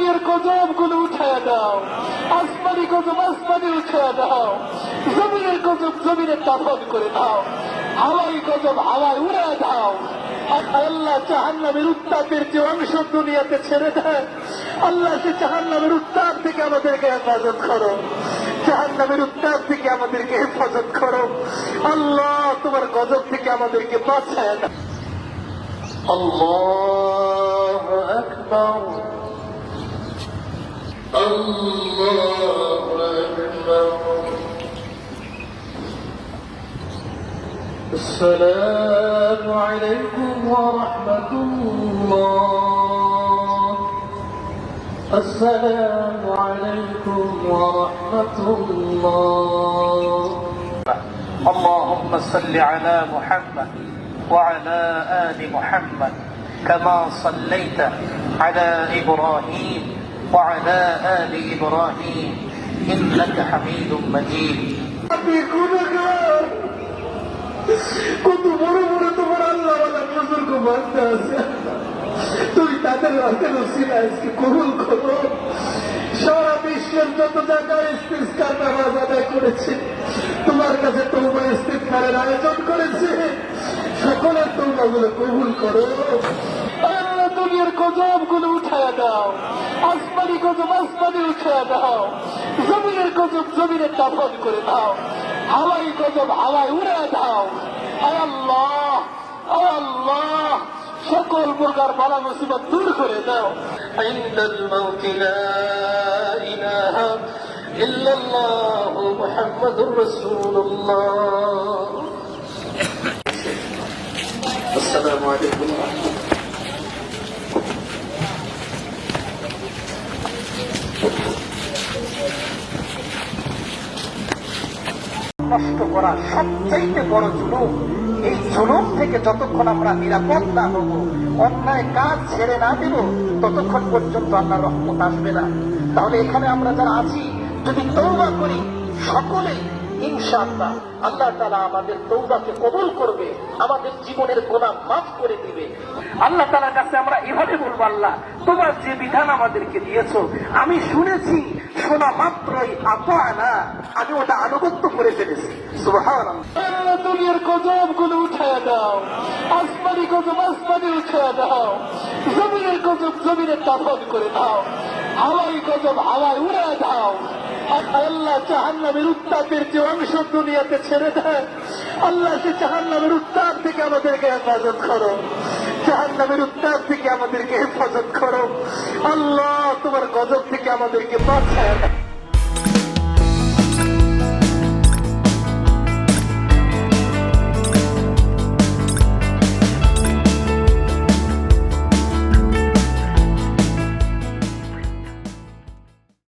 দুনিয়ার গজব গুলো উঠায় দাও আসমানি গজব আসমানি উঠায় দাও জমিনের গজব জমিনে দখল করে দাও হাওয়াই গজব হাওয়ায় উড়ে দাও আল্লাহ জাহান্নামের উত্তাপের যে অংশ দুনিয়াতে ছেড়ে দেয় আল্লাহ সে জাহান্নামের উত্তাপ থেকে আমাদেরকে হেফাজত করো জাহান্নামের উত্তাপ থেকে আমাদেরকে হেফাজত করো আল্লাহ তোমার গজব থেকে আমাদেরকে বাঁচায় দাও الله أكبر الله أكبر السلام عليكم ورحمة الله. السلام عليكم ورحمة الله. اللهم صل على محمد وعلى آل محمد كما صليت على إبراهيم وعلى آل إبراهيم إنك حميد مجيد কত বড় বড় তোমার আল্লাহ বুজুর্গ মানতে আছে তুই তাদের হাতে রসিলা আজকে কবুল করো সারা বিশ্বের যত জায়গায় ইস্তিস্কার নামাজ আদায় করেছে তোমার কাছে তৌবা ইস্তিস্কারের আয়োজন করেছে সকলের তৌবা গুলো কবুল করো আল্লাহ দুনিয়ার গজব গুলো উঠায় দাও আসমানি গজব আসমানি উঠায় দাও জমিনের গজব জমিনে দখল করে দাও হাওয়াই গজব হাওয়ায় উড়ে দাও আয় আল্লাহ আয় আল্লাহ সকল প্রকার বালা মুসিবত দূর করে দাও عند الموت لا إله إلا الله محمد رسول الله السلام عليكم ورحمة الله নষ্ট করা সবচাইতে বড় জুলুম, এই জুলুম থেকে যতক্ষণ আমরা নিরাপদ না হব, অন্যায় কাজ ছেড়ে না দেব, ততক্ষণ পর্যন্ত আল্লাহ রহমত আসবে না। তাহলে এখানে আমরা যারা আছি, যদি তৌবা করি সকলে ইনশাআল্লাহ আল্লাহ তালা আমাদের তৌবাকে কবুল করবে, আমাদের জীবনের গোনা মাফ করে দিবে। আল্লাহ তালার কাছে আমরা এভাবে বলব, আল্লাহ, তোমার যে বিধান আমাদেরকে দিয়েছ, আমি শুনেছি শোনা মাত্রই আনা। আমি ওটা আনুগত্য করে ফেলেছি। দুনিয়ারগুলো উঠায় দাও। আসমানি গজব আসমানি উঠায় দাও। জমিনের গজব জমিনে দখল করে দাও। হাওয়াই গজব হাওয়ায় উড়ে দাও। আল্লাহ জাহান্নামের উত্তাপের যে অংশ দুনিয়াতে ছেড়ে দেয়, আল্লাহ সে জাহান্নামের উত্তাপ থেকে আমাদেরকে হেফাজত করো। জাহান্নামের উত্তাপ থেকে আমাদেরকে হেফাজত করো। আল্লাহ তোমার গজব থেকে আমাদেরকে বাঁচায়